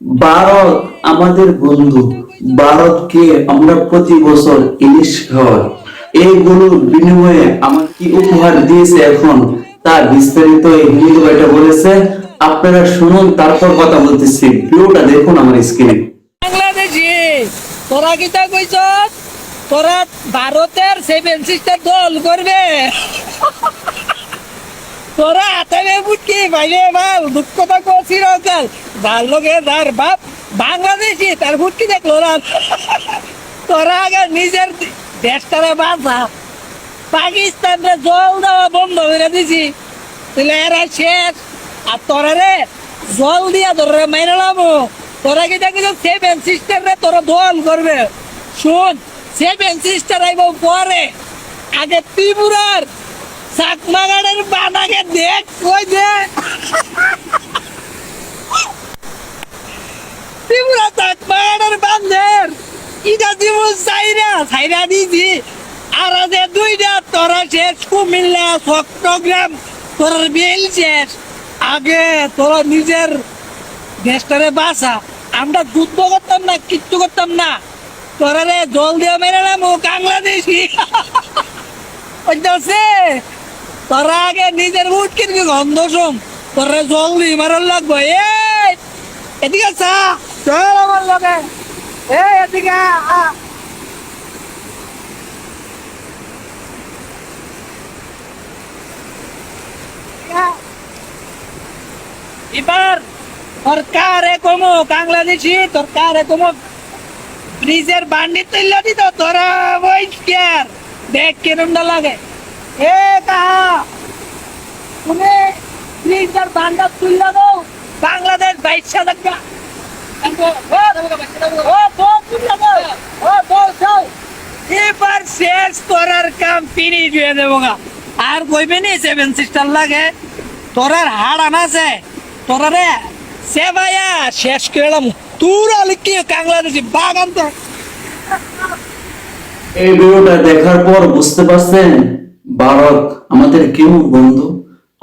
ভারত আমাদের বন্ধু। ভারতকে আমরা প্রতি বছর ইলিশ খাওয়াই। এইগুলোর বিনিময়ে আমার কি উপহার দিয়েছে এখন তার বিস্তারিত ভাইটা বলেছে। আপনারা শুনুন, তারপর কথা বলতেছি। ভিডিওটা দেখুন আমার স্ক্রিনে বাংলাদেশি তোরা কিতা কইছ তোরা ভারতের সেভেন সিস্টার দল করবে। তোরা হাতে বুটকি ভাইরে ভালো দুঃখ কথা করছি রকাল ভালো লোকে তার বাপ, বাংলাদেশি, তার বুটকি দেখল না। তোরা আগে নিজের দেশটারে বাঁচা। পাকিস্তানরে জল দেওয়া বন্ধ করে দিছি। তাহলে এরা শেষ। আর তোরা রে জল দিয়া তোরা মাইনে লামো তোরা কি দেখিস সেভেন সিস্টার রে তোরা দল করবে? শুন সেভেন সিস্টার আইব পরে। আগে ত্রিপুরার চাকমাগাড়ের বানাকে দেখ, কই দে। ত্রিপুরা চাকমাগাড়ের বান্ধের ইটা দিব চাইরা চাইরা দিছি। আর আছে দুইটা, তোরা শেষ কুমিল্লা চট্টগ্রাম, তোর বেল শেষ। আগে তোরা নিজের দেশটারে বাসা আমরা যুদ্ধ করতাম না, কিচ্ছু করতাম না। তোরা রে জল দিয়ে মেরে নাম বাংলাদেশি বুঝতে তোরা আগে নিজের উঠ কিনবি গন্ধ শুন? তোরা জল দিয়ে মারার লাগবো। এই, এদিকে চা। চল আমার লগে। এই, এদিকে আ। এবার তোর কারে কমো বাংলাদেশি তোর কারে কমো। ব্রিজের বান্ডি তুললে দিত, তোরা ওই কেয়ার দেখ কিরমটা লাগে। এ কাহা তুমি ব্রিজের বান্ডা তুললে দাও বাংলাদেশ বাইশা দেখা এবার শেষ করার কাম ফিনিশ হয়ে দেবো। আর কইবে নি সেভেন সিস্টার লাগে। তোরার হাড় আনাছে তোরা রে সে ভাইয়া শেষ করলাম। তুর আলি কি বাংলাদেশি বাগান তো। এই ভিডিওটা দেখার পর বুঝতে পারছেন? ভারত আমাদের কেউ বন্ধু?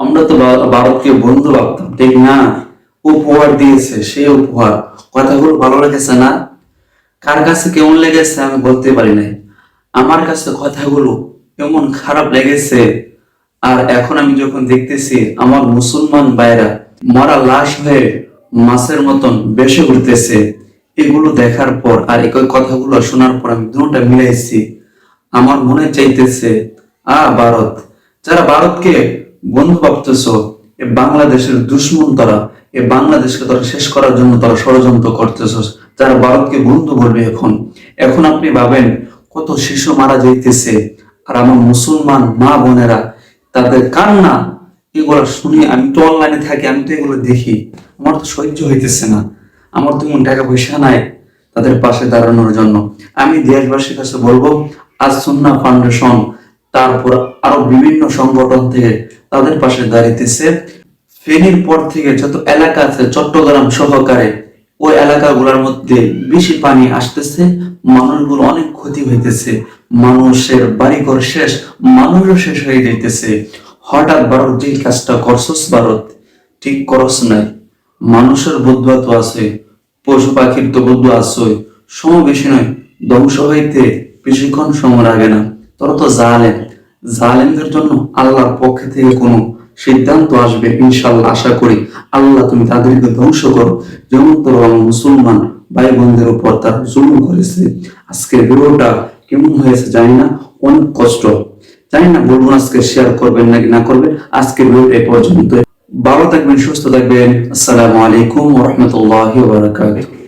আমরা তো ভারতকে বন্ধু ভাবতাম। ঠিক না, উপহার দিয়েছে, সে উপহার। কথাগুলো ভালো লেগেছে না? কার কাছে কেমন লেগেছে আমি বলতে পারি নাই। আমার কাছে কথাগুলো এমন খারাপ লেগেছে। আর এখন আমি যখন দেখতেছি আমার মুসলমান ভাইরা মরা লাশ হয়ে মাছের মতন বেসে উঠতেছে, এগুলো দেখার পর আর এই কথাগুলো শোনার পর আমি দুটা মিলাইছি। আমার মনে চাইতেছে আ ভারত, যারা ভারতকে বন্ধু ভাবতেছ, এ বাংলাদেশের দুশ্মন তারা, এ বাংলাদেশকে তারা শেষ করার জন্য তারা ষড়যন্ত্র করতেছ, যারা ভারতকে বন্ধু বলবে এখন। এখন আপনি ভাবেন, কত শিশু মারা যাইতেছে, আর আমার মুসলমান মা বোনেরা, তাদের কান্না, এগুলো শুনি আমি তো অনলাইনে থাকি, আমি তো এগুলো দেখি, আমার তো সহ্য হইতেছে না। আমার তো এমন টাকা পয়সা নাই তাদের পাশে দাঁড়ানোর জন্য। আমি দেশবাসীর কাছে বলব, আজ সুন্না ফাউন্ডেশন তারপর আরও বিভিন্ন সংগঠন থেকে তাদের পাশে দাঁড়িয়েছে। ফেনীর পর থেকে যত এলাকা আছে, চট্টগ্রাম সহকারে ওই এলাকাগুলোর মধ্যে বেশি পানি আসতেছে। মানুষগুলো অনেক ক্ষতি হইতেছে। মানুষের বাড়িঘর শেষ, মানুষও শেষ হয়ে যাইতেছে। হঠাৎ ভারত যে কাজটা করছস ভারত, ঠিক করস নাই। মানুষের বুদ্ধ তো আছে, পশু পাখির তো বুদ্ধ আছে সময় বেশি নয়, ধ্বংস হইতে বেশিক্ষণ সময় লাগে না। তোরা তো জালেম। জালেমদের জন্য আল্লাহর পক্ষ থেকে কোনো সিদ্ধান্ত আসবে ইনশাল্লাহ আশা করি। আল্লাহ, তুমি তাদেরকে ধ্বংস করো। যেমন তোর মুসলমান ভাই বোনদের উপর তার জুলুম করেছে। আজকের ভিডিওটা কেমন হয়েছে জানি না, অনেক কষ্ট। জানি না, বলব আজকে শেয়ার করবেন নাকি না করবেন। আজকের ভিডিওটা পর্যন্ত ভালো থাকবেন, সুস্থ থাকবেন। আসসালামু আলাইকুম ওরহমতুল্লাহ বারাকাতুহ।